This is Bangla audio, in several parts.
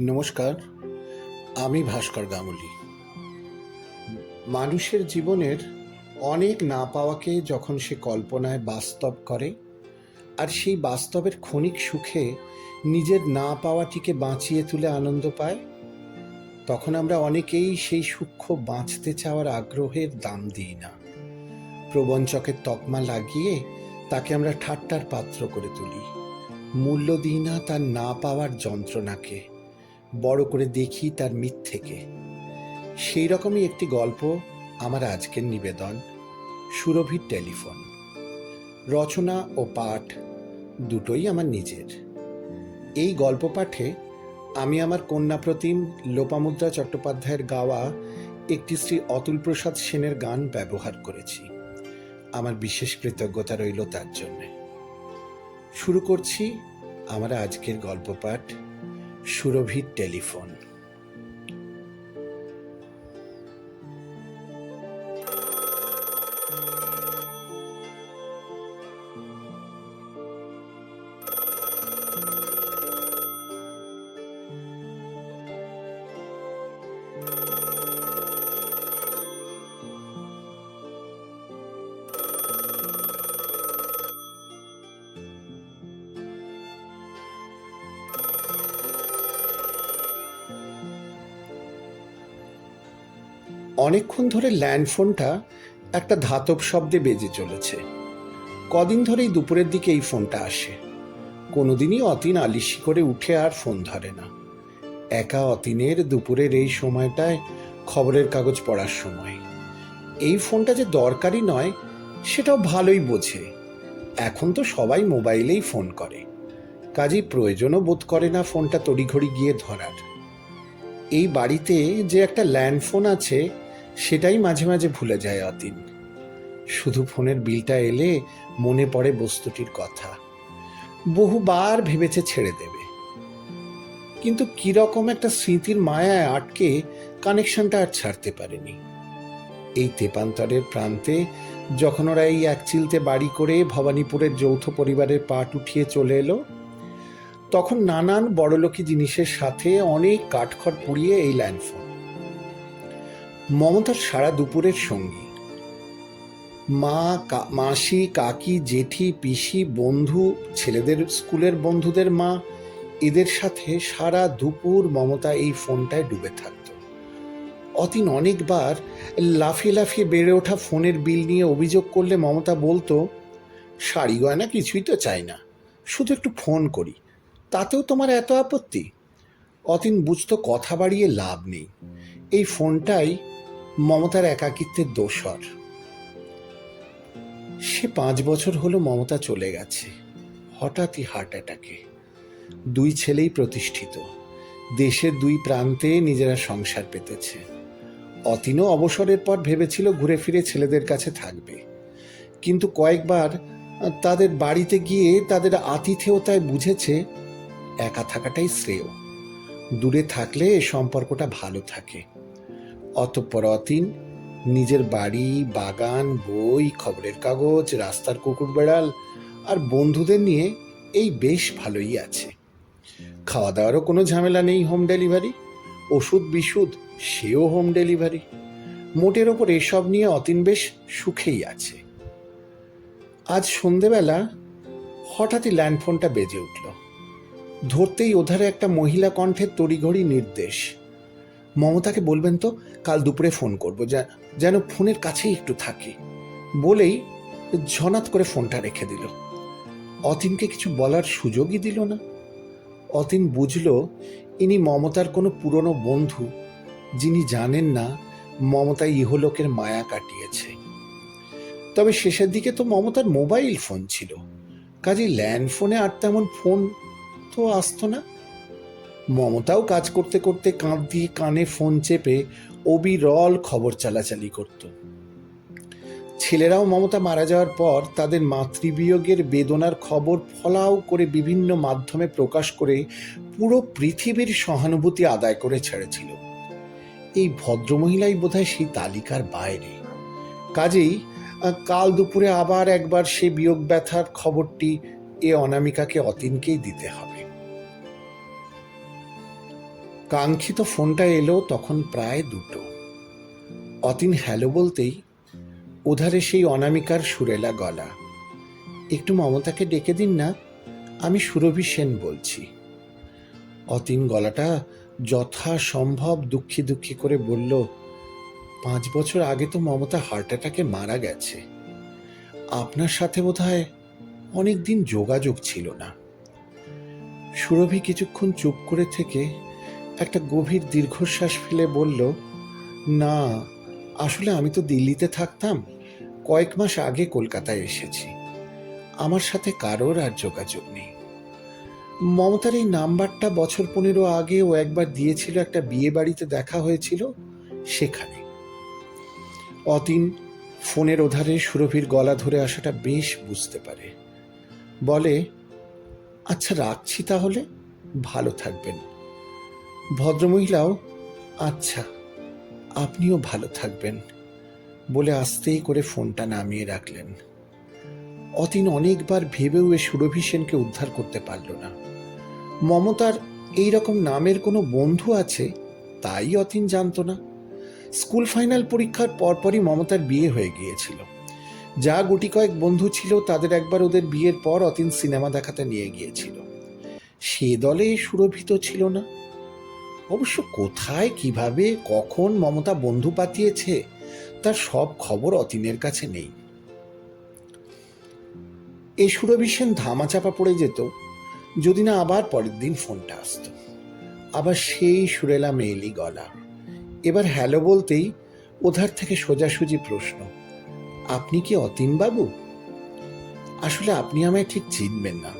নমস্কার, আমি ভাস্কর গাঙ্গুলি। মানুষের জীবনের অনেক না পাওয়াকে যখন সে কল্পনায় বাস্তব করে, আর সেই বাস্তবের ক্ষণিক সুখে নিজের না পাওয়াটিকে বাঁচিয়ে তুলে আনন্দ পায়, তখন আমরা অনেকেই সেই সূক্ষ্ম বাঁচতে চাওয়ার আগ্রহের দাম দিই না। প্রবঞ্চকের তকমা লাগিয়ে তাকে আমরা ঠাট্টার পাত্র করে তুলি। মূল্য দিই না তার না পাওয়ার যন্ত্রণাকে। বড় করে দেখি তার মিথ্যেকে সেই রকমই একটি গল্প আমার আজকের নিবেদন, সুরভির টেলিফোন। রচনা ও পাঠ দুটোই আমার নিজের। এই গল্প পাঠে আমি আমার কন্যা প্রতিম লোপামুদ্রা চট্টোপাধ্যায়ের গাওয়া একটি শ্রী অতুল প্রসাদ সেনের গান ব্যবহার করেছি। আমার বিশেষ কৃতজ্ঞতা রইল তার জন্যে। শুরু করছি আমার আজকের গল্প পাঠ সুরভির টেলিফোন। অনেকক্ষণ ধরে ল্যান্ডফোনটা একটা ধাতব শব্দে বেজে চলেছে। কদিন ধরেই দুপুরের দিকে এই ফোনটা আসে। কোনোদিনই অতীন আলিশি করে উঠে আর ফোন ধরে না। একা অতীনের দুপুরের এই সময়টায় খবরের কাগজ পড়ার সময়। এই ফোনটা যে দরকারি নয়, সেটাও ভালোই বোঝে। এখন তো সবাই মোবাইলেই ফোন করে। কাজেই প্রয়োজনও বোধ করে না ফোনটা তড়িঘড়ি গিয়ে ধরার। এই বাড়িতে যে একটা ল্যান্ডফোন আছে সেটাই মাঝে মাঝে ভুলে যায় অতীন। শুধু ফোনের বিলটা এলে মনে পড়ে বস্তুটির কথা। বহুবার ভেবেছে ছেড়ে দেবে। কিন্তু কীরকম একটা স্মৃতির মায়ায় আটকে কানেকশনটা আর ছাড়তে পারেনি। এই তেপান্তরের প্রান্তে যখন ওরা এই এক চিলতে বাড়ি করে ভবানীপুরের যৌথ পরিবারের পাট উঠিয়ে চলে এলো, তখন নানান বড়লোকি জিনিসের সাথে অনেক কাঠখড় পুড়িয়ে এই ল্যান্ডফোন। মমতার সারা দুপুরের সঙ্গী। মা মাসি, কাকি, জেঠি, পিসি, বন্ধু, ছেলেদের, স্কুলের বন্ধুদের মা, এদের সাথে সারা দুপুর মমতা এই ফোনটায় ডুবে থাকত। অতীন অনেকবার লাফিয়ে লাফিয়ে বেড়ে ওঠা ফোনের বিল নিয়ে অভিযোগ করলে মমতা বলতো, শাড়ি গয়না কিছুই তো চাই না, শুধু একটু ফোন করি, তাতেও তোমার এত আপত্তি? অতীন বুঝতো কথা বাড়িয়ে লাভ নেই। এই ফোনটাই মমতার একাকিত্বের দোসর সে পাঁচ বছর হলো মমতা চলে গেছে, হঠাৎই হার্ট অ্যাটাকে দুই ছেলেই প্রতিষ্ঠিত, দেশের দুই প্রান্তে নিজেরা সংসার পেতেছে। অতীনও অবসরের পর ভেবেছিল ঘুরে ফিরে ছেলেদের কাছে থাকবে। কিন্তু কয়েকবার তাদের বাড়িতে গিয়ে তাদের আতিথেয়তায় বুঝেছে, একা থাকাটাই শ্রেয়। দূরে থাকলে সম্পর্কটা ভালো থাকে। অতঃপর অতীন, নিজের বাড়ি, বাগান, বই, খবরের কাগজ, রাস্তার কুকুর বেড়াল আর বন্ধুদের নিয়ে এই বেশ ভালোই আছে। খাওয়া দাওয়ারও কোনো ঝামেলা নেই হোম ডেলিভারি ওষুধ বিশুদ, সেও হোম ডেলিভারি মোটের ওপর এসব নিয়ে অতীন বেশ সুখেই আছে। আজ সন্ধেবেলা হঠাৎই ল্যান্ডফোনটা বেজে উঠল। ধরতেই ওধারে একটা মহিলা কণ্ঠের তড়িঘড়ি নির্দেশ। মমতাকে বলবেন তো কাল দুপুরে ফোন করব, যা, যেন ফোনের কাছেই একটু থাকে। বলেই ঝনাত করে ফোনটা রেখে দিল। অতীনকে কিছু বলার সুযোগই দিল না। অতীন বুঝল, ইনি মমতার কোনো পুরনো বন্ধু, যিনি জানেন না মমতা ইহলোকের মায়া কাটিয়েছে। তবে শেষের দিকে তো মমতার মোবাইল ফোন ছিল। কাজে ল্যান্ড ফোনে আর তেমন ফোন তো আসতো না। মমতাও কাজ করতে করতে কাঁধ দিয়ে কানে ফোন চেপে অবিরল খবর চালাচালি করত। ছেলেরাও মমতা মারা যাওয়ার পর তাদের মাতৃবিয়োগের বেদনার খবর ফলাও করে বিভিন্ন মাধ্যমে প্রকাশ করে পুরো পৃথিবীর সহানুভূতি আদায় করে ছেড়েছিল। এই ভদ্রমহিলাই বোধহয় সেই তালিকার বাইরে। কাজেই কাল দুপুরে আবার একবার সে বিয়োগ ব্যথার খবরটি এ অনামিকাকে অতীনকেই দিতে হবে। কাঙ্ক্ষিত ফোনটা এলো তখন প্রায় দুটো। অতীন হ্যালো বলতেই ওধারে সেই অনামিকার সুরেলা গলা। একটু মমতাকে ডেকে দিন না, আমি সুরভি সেন বলছি। অতীন গলাটা যথাসম্ভব দুঃখী দুঃখী করে বলল, পাঁচ বছর আগে তো মমতা হার্ট অ্যাটাকে মারা গেছে। আপনার সাথে বোধহয় অনেক দিন যোগাযোগ ছিল না। সুরভি কিছুক্ষণ চুপ করে থেকে একটা গভীর দীর্ঘশ্বাস ফেলে বলল, না, আসলে আমি তো দিল্লিতে থাকতাম। কয়েক মাস আগে কলকাতায় এসেছি। আমার সাথে কারোর আর যোগাযোগ নেই। মমতার এই নাম্বারটা বছর পনেরো আগে ও একবার দিয়েছিল একটা বিয়ে বাড়িতে দেখা হয়েছিল সেখানে। অতীন ফোনের ওধারে সুরভির গলা ধরে আসাটা বেশ বুঝতে পারে। বলে আচ্ছা রাখছি তাহলে। ভালো থাকবেন। ভদ্রমহিলাও আচ্ছা আপনিও ভালো থাকবেন বলে আস্তেই করে ফোনটা নামিয়ে রাখলেন। অতীন অনেকবার ভেবেও এ সুরভি সেনকে উদ্ধার করতে পারল না। মমতার এই রকম নামের কোনো বন্ধু আছে, তাই অতীন জানতো না। স্কুল ফাইনাল পরীক্ষার পরপরই মমতার বিয়ে হয়ে গিয়েছিল। যা গুটি কয়েক বন্ধু ছিল, তাদের একবার ওদের বিয়ের পর অতীন সিনেমা দেখাতে নিয়ে গিয়েছিল। সে দলে সুরভিত ছিল না। অবশ্য কোথায়, কীভাবে, কখন মমতা বন্ধু পাতিয়েছে তার সব খবর অতীনের কাছে নেই। এই সুরভি সেন ধামাচাপা পড়ে যেত, যদি না আবার পরের দিন ফোনটা আসতো। আবার সেই সুরেলা মেয়েলি গলা। এবার হ্যালো বলতেই ওধার থেকে সোজাসুজি প্রশ্ন, আপনি কি অতীন বাবু? আসলে আপনি আমায় ঠিক চিনবেন না।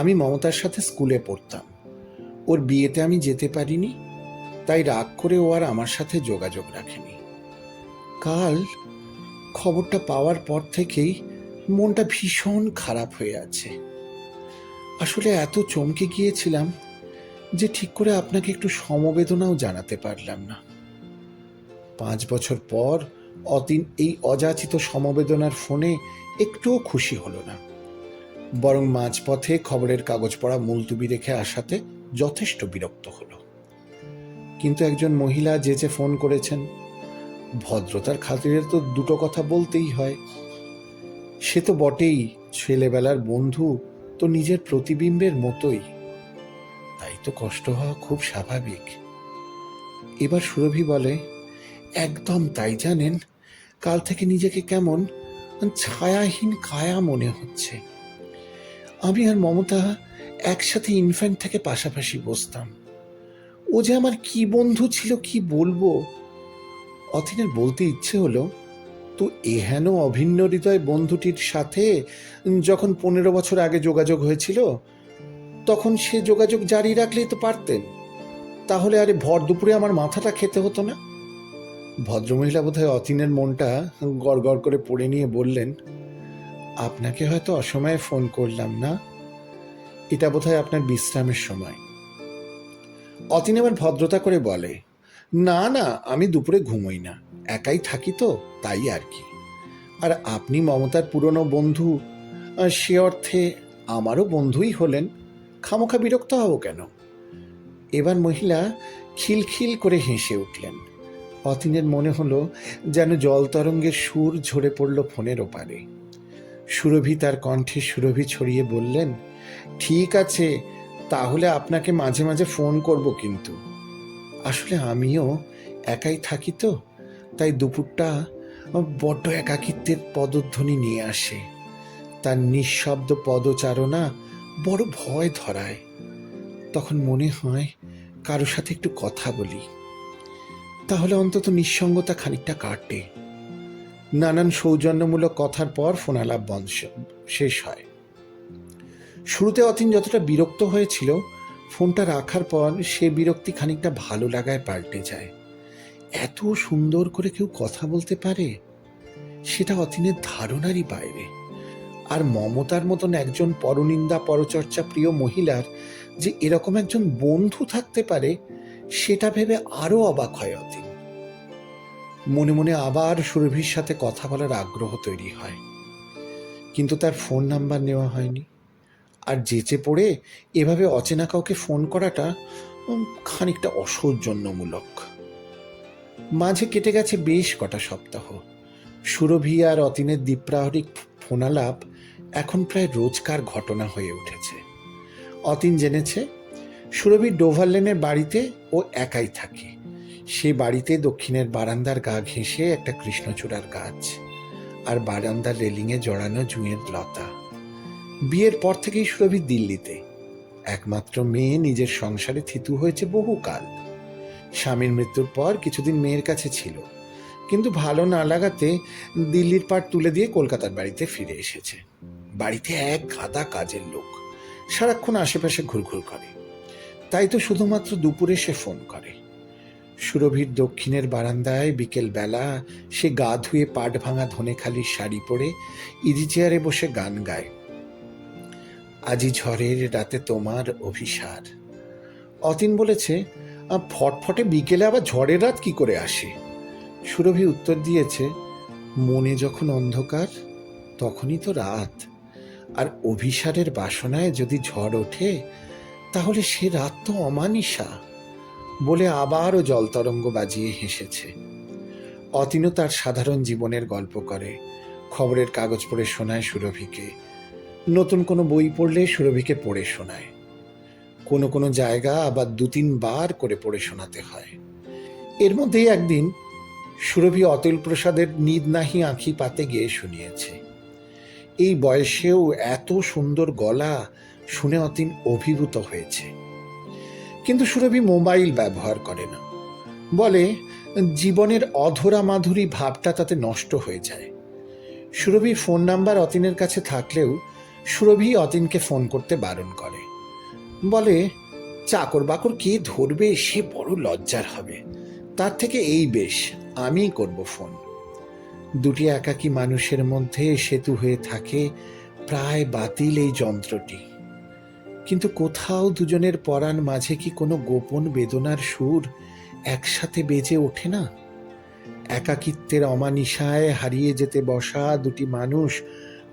আমি মমতার সাথে স্কুলে পড়তাম। ওর বিয়েতে আমি যেতে পারিনি, তাই রাগ করে ও আর আমার সাথে যোগাযোগ রাখেনি। কাল খবরটা পাওয়ার পর থেকেই মনটা ভীষণ খারাপ হয়ে আছে। আসলে এত চমকে গিয়েছিলাম যে ঠিক করে আপনাকে একটু সমবেদনাও জানাতে পারলাম না। পাঁচ বছর পর অতীন এই অযাচিত সমবেদনার ফোনে একটুও খুশি হলো না। বরং মাঝপথে খবরের কাগজ পড়া মুলতুবি রেখে আসাতে যথেষ্ট বিরক্ত হলো। কিন্তু একজন মহিলা যে যে ফোন করেছেন, ভদ্রতার খাতিরে তো দুটো কথা বলতেই হয়। সে তো বটেই, ছেলেবেলার বন্ধু তো নিজের প্রতিবিম্বের মতোই। তাই তো কষ্ট হওয়া খুব স্বাভাবিক। এবার সুরভি বলে, একদম তাই জানেন, কাল থেকে নিজেকে কেমন ছায়াহীন কায়া মনে হচ্ছে। আমি আর মমতা একসাথে ইনফ্যান্ট থেকে পাশাপাশি বসতাম। ও যে আমার কি বন্ধু ছিল কি বলব? অথিনের বলতে ইচ্ছে হলো, তো এহেন অভিন্ন হৃদয় বন্ধুটির সাথে যখন পনেরো বছর আগে যোগাযোগ হয়েছিল, তখন সে যোগাযোগ জারি রাখলেই তো পারতেন। তাহলে আরে ভর দুপুরে আমার মাথাটা খেতে হতো না? ভদ্রমহিলা বোধহয় অতীনের মনটা গড় গড় করে পড়ে নিয়ে বললেন, আপনাকে হয়তো অসময়ে ফোন করলাম না? এটা বোধহয় আপনার বিশ্রামের সময়। অতীন এবার ভদ্রতা করে বলে, না না, আমি দুপুরে ঘুমোই না। একাই থাকি তো, তাই আর কি। আর আপনি মমতার পুরনো বন্ধু সে অর্থে আমারও বন্ধুই হলেন, খামোখা বিরক্ত হব কেন? এবার মহিলা খিলখিল করে হেসে উঠলেন। অতীনের মনে হলো যেন জল তরঙ্গের সুর ঝরে পড়ল ফোনের ওপারে। সুরভি তার কণ্ঠে সুরভি ছড়িয়ে বললেন ঠিক আছে, তাহলে আপনাকে মাঝে মাঝে ফোন করব কিন্তু। আসলে আমিও একাই থাকি তো, তাই দুপুরটা বড্ড একাকিত্বের পদধ্বনি নিয়ে আসে। তার নিঃশব্দ পদচারণা বড় ভয় ধরায়। তখন মনে হয় কারও সাথে একটু কথা বলি। তাহলে অন্তত নিঃসঙ্গতা খানিকটা কাটে। নানান সৌজন্যমূলক কথার পর ফোনালাপ বন্ধ শেষ হয়। শুরুতে অতীন যতটা বিরক্ত হয়েছিল, ফোনটা রাখার পর সে বিরক্তি খানিকটা ভালো লাগায় পাল্টে যায়। এত সুন্দর করে কেউ কথা বলতে পারে? সেটা অতীনের ধারণারই বাইরে। আর মমতার মতন একজন পরনিন্দা পরচর্চা প্রিয় মহিলার যে এরকম একজন বন্ধু থাকতে পারে, সেটা ভেবে আরও অবাক হয় অতীন। মনে মনে আবার সুরভির সাথে কথা বলার আগ্রহ তৈরি হয়। কিন্তু তার ফোন নাম্বার নেওয়া হয়নি। আর যেচে পড়ে এভাবে অচেনা কাউকে ফোন করাটা খানিকটা অসৌজন্যমূলক। মাঝে কেটে গেছে বেশ কটা সপ্তাহ। সুরভি আর অতীনের দ্বীপ্রাহরিক ফোনালাপ এখন প্রায় রোজকার ঘটনা হয়ে উঠেছে। অতীন জেনেছে, সুরভি ডোভার লেনের বাড়িতে ও একাই থাকে। সে বাড়িতে দক্ষিণের বারান্দার গা ঘেঁষে একটা কৃষ্ণচূড়ার গাছ আর বারান্দার রেলিংয়ে জড়ানো জুঁয়ের লতা। বিয়ের পর থেকেই সুরভি দিল্লিতে। একমাত্র মেয়ে নিজের সংসারে থিতু হয়েছে বহুকাল। স্বামীর মৃত্যুর পর কিছুদিন মেয়ের কাছে ছিল। কিন্তু ভালো না লাগাতে দিল্লির পাট তুলে দিয়ে কলকাতার বাড়িতে ফিরে এসেছে। বাড়িতে এক গাদা কাজের লোক। সারাক্ষণ আশেপাশে ঘুরঘুর করে। তাই তো শুধুমাত্র দুপুরে সে ফোন করে। সুরভির দক্ষিণের বারান্দায় বিকেল বেলা সে গা ধুয়ে পাট ভাঙা ধনেখালির শাড়ি পরে ইজি চেয়ারে বসে গান গায়। আজি ঝড়ের রাতে তোমার অভিসার। অতীন বলেছে ফটফটে বিকেলে আবার ঝড়ের রাত কি করে আসে? সুরভি উত্তর দিয়েছে, মনে যখন অন্ধকার, তখনই তো রাত। আর অভিসারের বাসনায় যদি ঝড় ওঠে, তাহলে সে রাত তো অমানিসা, বলে আবারও জলতরঙ্গ বাজিয়ে হেসেছে। অতীনও তার সাধারণ জীবনের গল্প করে। খবরের কাগজ পড়ে শোনায় সুরভিকে। নতুন কোনো বই পড়লে সুরভিকে পড়ে শোনায়। কোনো কোনো জায়গা আবার দু তিনবার করে পড়ে শোনাতে হয়। এর মধ্যেই একদিন সুরভি অতুল প্রসাদের নিদ নাহি আঁখি পাতে গিয়ে শুনিয়েছে। এই বয়সেও এত সুন্দর গলা শুনে অতীন অভিভূত হয়েছে। কিন্তু সুরভি মোবাইল ব্যবহার করে না। বলে, জীবনের অধরা মাধুরী ভাবটা তাতে নষ্ট হয়ে যায়। সুরভি ফোন নাম্বার অতীনের কাছে থাকলেও সুরভি অতীনকে ফোন করতে বারণ করে। বলে চাকর বাকর কে ধরবে? সে বড় লজ্জার হবে। তার থেকে এই বেশ, আমিই করব ফোন। দুটি একাকী মানুষের মধ্যে সেতু হয়ে থাকে প্রায় বাতিল এই যন্ত্রটি। কিন্তু কোথাও দুজনের পরাণ মাঝে কি কোনো গোপন বেদনার সুর একসাথে বেজে ওঠে না? একাকিত্বের অমানিসায় হারিয়ে যেতে বসা দুটি মানুষ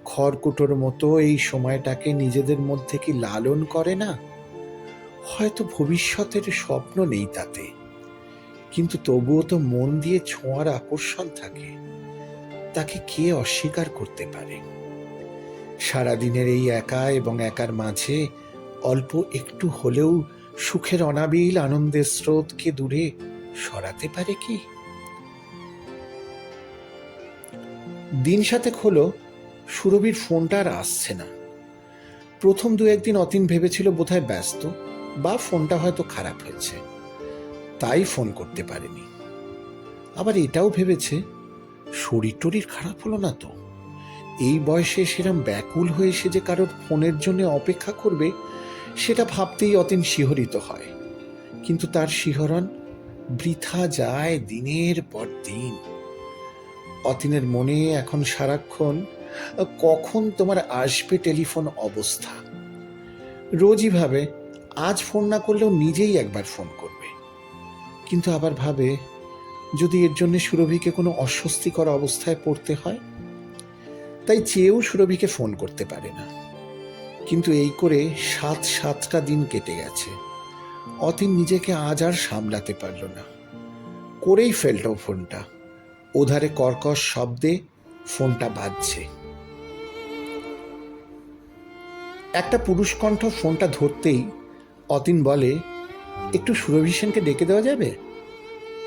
খড়কুটোর মতো এই সময়টাকে নিজেদের মধ্যে কি লালন করে না? হয়তো ভবিষ্যতের স্বপ্ন নেই তাতে। কিন্তু তবুও তো মন দিয়ে ছোঁয়ার আকর্ষণ থাকে। তাকে কে অস্বীকার করতে পারে? সারাদিনের এই একা এবং একার মাঝে অল্প একটু হলেও সুখের অনাবিল আনন্দের স্রোতকে দূরে সরাতে পারে কি? দিন সাথে হলো সুরভির ফোনটা আর আসছে না। প্রথম দু একদিন অতীন ভেবেছিল বোধহয় ব্যস্ত বা ফোনটা হয়তো খারাপ হয়েছে। তাই ফোন করতে পারেনি। আবার এটাও ভেবেছে, শরীর টরির খারাপ হলো না তো। এই বয়সে সেরাম ব্যাকুল হয়ে সে যে কারোর ফোনের জন্য অপেক্ষা করবে, সেটা ভাবতেই অতীন শিহরিত হয়। কিন্তু তার শিহরণ বৃথা যায় দিনের পর দিন। অতীনের মনে এখন সারাক্ষণ কখন তোমার আসবে টেলিফোন অবস্থা? রোজই ভাবে, আজ ফোন না করলেও নিজেই একবার ফোন করবে। কিন্তু আবার ভাবে, যদি এর জন্য সুরভিকে কোনো অস্বস্তিকর অবস্থায় পড়তে হয়? তাই চেয়েও সুরভিকে ফোন করতে পারে না। কিন্তু এই করে সাত সাতটা দিন কেটে গেছে। অতীন নিজেকে আজ আর সামলাতে পারল না। করেই ফেলল ফোনটা। ওধারে কর্কশ শব্দে ফোনটা বাজছে। একটা পুরুষ কণ্ঠ ফোনটা ধরতেই অতীন বলে, একটু সুরভি সেনকে ডেকে দেওয়া যাবে?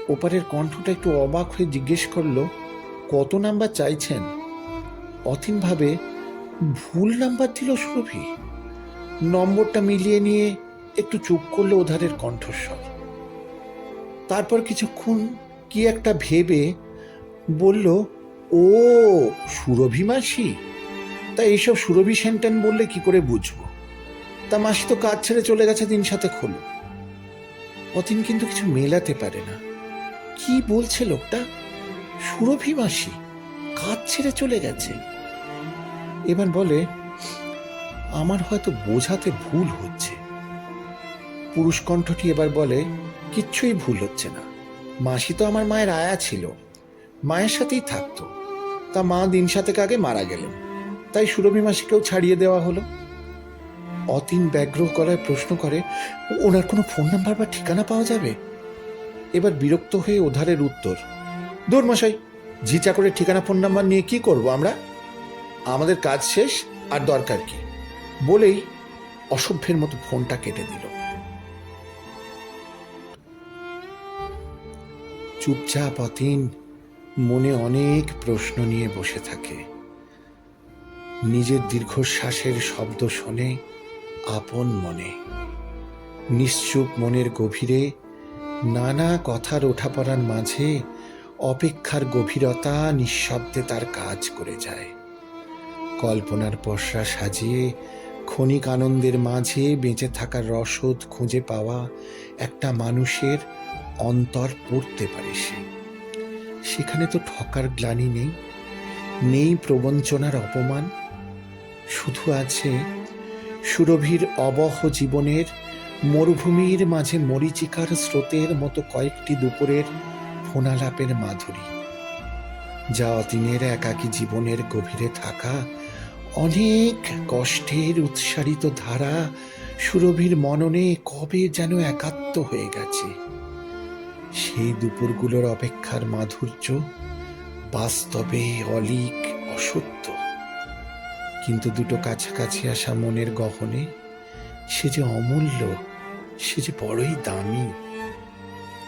ওপারের কণ্ঠটা একটু অবাক হয়ে জিজ্ঞেস করল, কত নাম্বার চাইছেন? অতীন ভাবে, ভুল নাম্বার দিল সুরভি। নম্বরটা মিলিয়ে নিয়ে একটু চুপ করল ওধারের কণ্ঠস্বর। তারপর কিছুক্ষণ কি একটা ভেবে বলল, ও, সুরভি মাসি? তা এইসব সুরভি সেন্টেন বললে কি করে বুঝব? তা মাসি তো কাজ ছেড়ে চলে গেছে দিন সাথে খোলো অতীন কিন্তু কিছু মেলাতে পারে না। কি বলছে লোকটা? সুরভি মাসি, কাজ ছেড়ে চলে গেছে। এবার বলে, আমার হয়তো বোঝাতে ভুল হচ্ছে। পুরুষ কণ্ঠটি এবার বলে, কিচ্ছুই ভুল হচ্ছে না। মাসি তো আমার মায়ের আয়া ছিল। মায়ের সাথেই থাকতো। তা মা দিন সাতেক আগে মারা গেলেন। তাই সুরভি মাসিকেও ছাড়িয়ে দেওয়া হলো। অতীন ব্যগ্র গলায় প্রশ্ন করে, ওনার কোনো ফোন নাম্বার বা ঠিকানা পাওয়া যাবে? এবার বিরক্ত হয়ে ওধারের উত্তর, দূর মশাই ঝি চাকরের ঠিকানা ফোন নাম্বার নিয়ে কি করব আমরা? আমাদের কাজ শেষ, আর দরকার কি? বলেই অসভ্যের মতো ফোনটা কেটে দিল। চুপচাপ অতীন মনে অনেক প্রশ্ন নিয়ে বসে থাকে। নিজের দীর্ঘশ্বাসের শব্দ শোনে, আপন মনে। নিশ্চুপ মনের গভীরে, নানা কথার ওঠাপড়ার মাঝে, অপেক্ষার গভীরতা নিঃশব্দে তার কাজ করে যায়। কল্পনার পসরা সাজিয়ে, ক্ষণিক আনন্দের মাঝে বেঁচে থাকার রসদ খুঁজে পাওয়া একটা মানুষের অন্তর পড়তে পারে সে। সেখানে তো ঠকার গ্লানি নেই নেই প্রবঞ্চনার অপমান শুধু আছে সুরভির অবহ জীবনের, মরুভূমির মাঝে মরিচিকার স্রোতের মতো কয়েকটি দুপুরের ফোনালাপের মাধুরী। যা অতীনের একাকী জীবনের গভীরে থাকা অনেক কষ্টের উৎসারিত ধারা সুরভির মননে কবে যেন একাত্ম হয়ে গেছে। সেই দুপুরগুলোর অপেক্ষার মাধুর্য বাস্তবে অলিক অসত্য। কিন্তু দুটো কাছাকাছি আসা মনের গহনে সে যে অমূল্য, সে যে বড়ই দামি।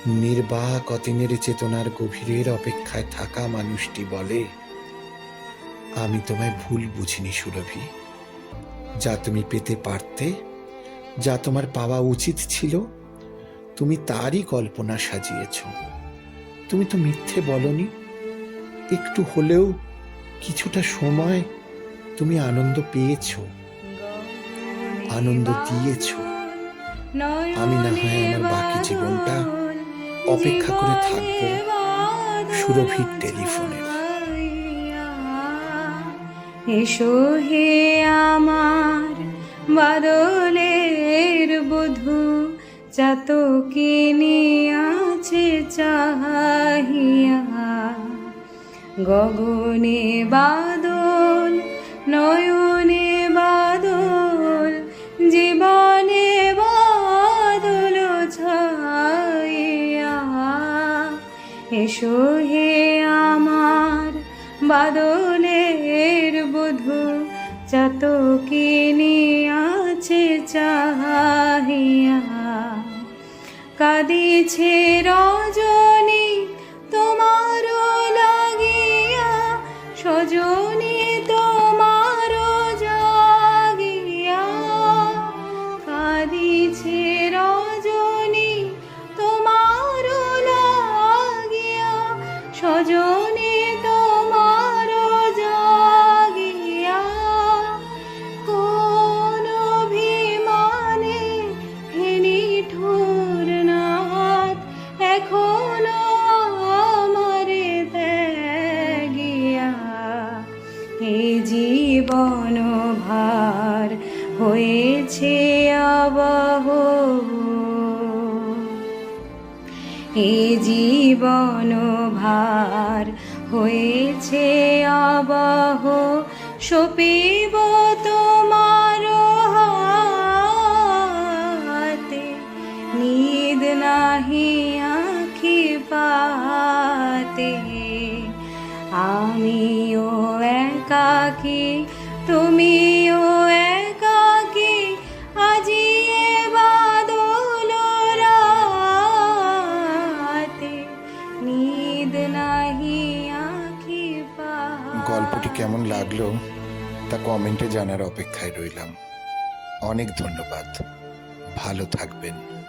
নির্বাক অতীনের চেতনার গভীরের অপেক্ষায় থাকা মানুষটি বলে, আমি তোমায় ভুল বুঝিনি সুরভি। যা তুমি পেতে পারতে, যা তোমার পাওয়া উচিত ছিল, তুমি তারই কল্পনা সাজিয়েছ। তুমি তো মিথ্যে বলনি। একটু হলেও কিছুটা সময় তুমি আনন্দ পেয়েছ, আনন্দ দিয়েছ। আমি না হয় আমার বাকি জীবনটা অপেক্ষা করে থাকব সুরভির টেলিফোনের এসো হে আমার বাদলের বধূ চাতকিনি আছে চাহিয়া। গগনে বাদল নয়নে বাদল, জীবনে বাদল ছাইয়া এসো হে আমার বাদলের বধূ চাতকিনি আছে চাহিয়া। কাঁদিছে রজনী নাহি আখি পাতে আমিও একাকি, তুমিও একাকি, আজি এ বাদল রাতে। নিদ নাহি আখি গল্পটি কেমন লাগল তা কমেন্টে জানার অপেক্ষায় রইলাম। অনেক ধন্যবাদ। ভালো থাকবেন।